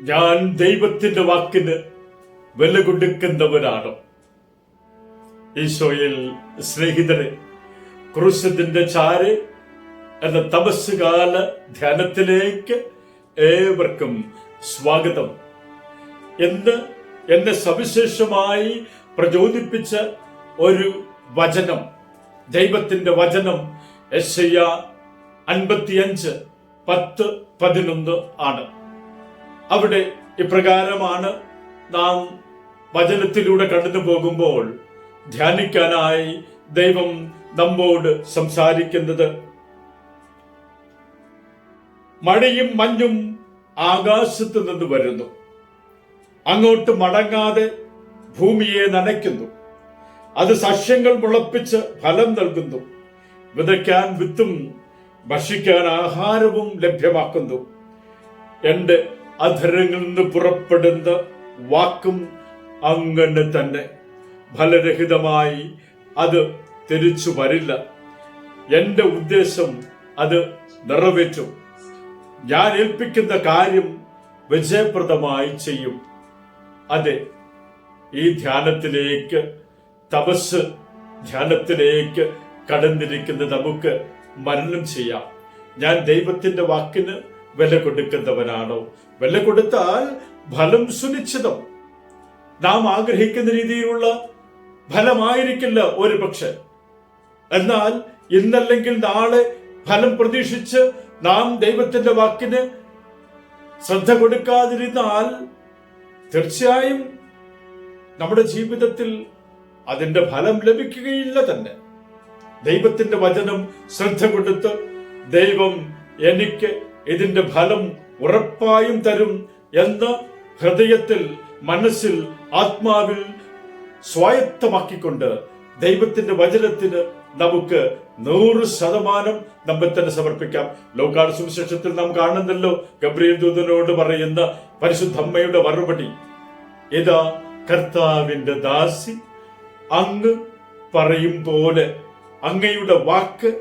ഞാൻ ദൈവത്തിന്റെ വാക്കിന് വില കൊടുക്കുന്നവനാണ് ഈശോയിൽ സ്നേഹിതരെ ക്രൂശത്തിന്റെ ചാര് എന്ന തപസ്സുകാല ധ്യാനത്തിലേക്ക് ഏവർക്കും സ്വാഗതം. എന്ന് എന്നെ സവിശേഷമായി പ്രചോദിപ്പിച്ച ഒരു വചനം ദൈവത്തിന്റെ വചനം എസ് അൻപത്തിയഞ്ച് പത്ത് പതിനൊന്ന് ആണ്. അവിടെ ഇപ്രകാരമാണ് നാം വചനത്തിലൂടെ കടന്നു പോകുമ്പോൾ ധ്യാനിക്കാനായി ദൈവം നമ്മോട് സംസാരിക്കുന്നത്. മഴയും മഞ്ഞും ആകാശത്ത് നിന്ന് വരുന്നു. അങ്ങോട്ട് മടങ്ങാതെ ഭൂമിയെ നനയ്ക്കുന്നു. അത് സസ്യങ്ങൾ മുളപ്പിച്ച് ഫലം നൽകുന്നു. വിതയ്ക്കാൻ വിത്തും ഭക്ഷിക്കാൻ ആഹാരവും ലഭ്യമാക്കുന്നു. എന്റെ അധരങ്ങളിൽ നിന്ന് പുറപ്പെടുന്ന വാക്കും അങ്ങനെ തന്നെ. ഫലരഹിതമായി അത് തിരിച്ചു വരില്ല. എന്റെ ഉദ്ദേശം അത് നിറവേറ്റും. ഞാൻ ഏൽപ്പിക്കുന്ന കാര്യം വിജയപ്രദമായി ചെയ്യും. അതെ ഈ ധ്യാനത്തിലേക്ക് തപസ് ധ്യാനത്തിലേക്ക് കടന്നിരിക്കുന്ന നമുക്ക് മരണം ചെയ്യാം. ഞാൻ ദൈവത്തിന്റെ വാക്കിന് വില കൊടുക്കുന്നവനാണോ? വില കൊടുത്താൽ ഫലം സുനിശ്ചിതം. നാം ആഗ്രഹിക്കുന്ന രീതിയിലുള്ള ഫലമായിരിക്കില്ല ഒരു പക്ഷെ എന്നാൽ ഇന്നല്ലെങ്കിൽ നാളെ ഫലം പ്രതീക്ഷിച്ച് നാം ദൈവത്തിന്റെ വാക്കിന് ശ്രദ്ധ കൊടുക്കാതിരുന്നാൽ തീർച്ചയായും നമ്മുടെ ജീവിതത്തിൽ അതിന്റെ ഫലം ലഭിക്കുകയില്ല തന്നെ. ദൈവത്തിന്റെ വചനം ശ്രദ്ധ കൊടുത്ത് ദൈവം എനിക്ക് ഇതിന്റെ ഫലം ഉറപ്പായും തരും എന്ന് ഹൃദയത്തിൽ മനസ്സിൽ ആത്മാവിൽ സ്വായത്തമാക്കിക്കൊണ്ട് ദൈവത്തിന്റെ വചനത്തിന് നമുക്ക് നൂറ് ശതമാനം നമ്മെ തന്നെ സമർപ്പിക്കാം. ലോകാട് സുവിശേഷത്തിൽ നാം കാണുന്നല്ലോ ഗബ്രിയേൽ ദൂതനോട് പറയുന്ന പരിശുദ്ധമ്മയുടെ മറുപടി. ഇതാ കർത്താവിന്റെ ദാസി അങ്ങ് പറയും പോലെ അങ്ങയുടെ വാക്ക്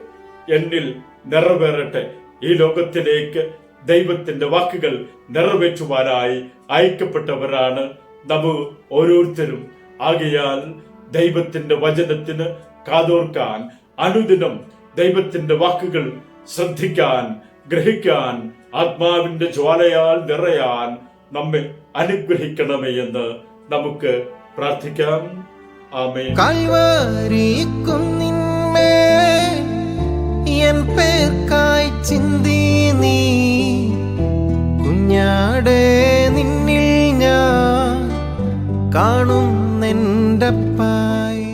എന്നിൽ നിറവേറട്ടെ. ഈ ലോകത്തിലേക്ക് ദൈവത്തിന്റെ വാക്കുകൾ നിറവേറ്റുവാനായി അയക്കപ്പെട്ടവരാണ് നമ്മ ഓരോരുത്തരും. ആകയാൽ ദൈവത്തിന്റെ വചനത്തിന് കാതോർക്കാൻ അനുദിനം ദൈവത്തിന്റെ വാക്കുകൾ ശ്രദ്ധിക്കാൻ ഗ്രഹിക്കാൻ ആത്മാവിന്റെ ജ്വാലയാൽ നിറയാൻ നമ്മെ അനുഗ്രഹിക്കണമേ എന്ന് നമുക്ക് പ്രാർത്ഥിക്കാം. ആമേ കൽവരി നിന്മേ എൻ പേർക്കായി ചിന്തി നീ. കുഞ്ഞാടെ നിന്നിൽ ഞാൻ കാണുന്നെന്റെ പായി